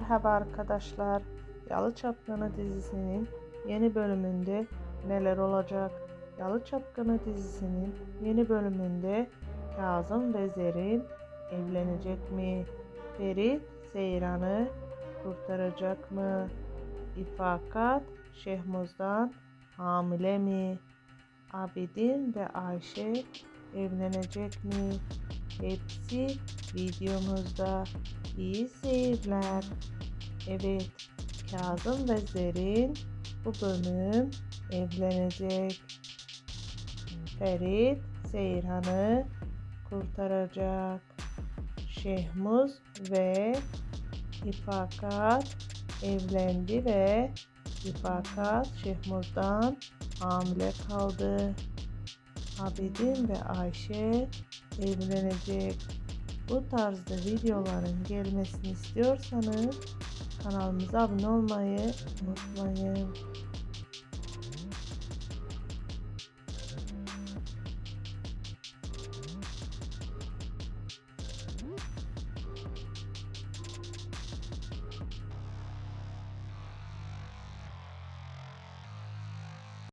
Merhaba arkadaşlar. Yalı Çapkını dizisinin yeni bölümünde neler olacak? Yalı Çapkını dizisinin yeni bölümünde Kazım ve Zerrin evlenecek mi? Ferit Seyran'ı kurtaracak mı? İfakat Şehmuz'dan hamile mi? Abidin ve Ayşe evlenecek mi? Hepsi videomuzda. İyi seyirler. Evet, Kazım ve Zerrin bu bölüm evlenecek. Ferit Seyran'ı kurtaracak. Şehmuz ve İfakat evlendi ve İfakat Şehmuz'dan hamile kaldı. Abidin ve Ayşe evlenecek. Bu tarzda videoların gelmesini istiyorsanız kanalımıza abone olmayı unutmayın.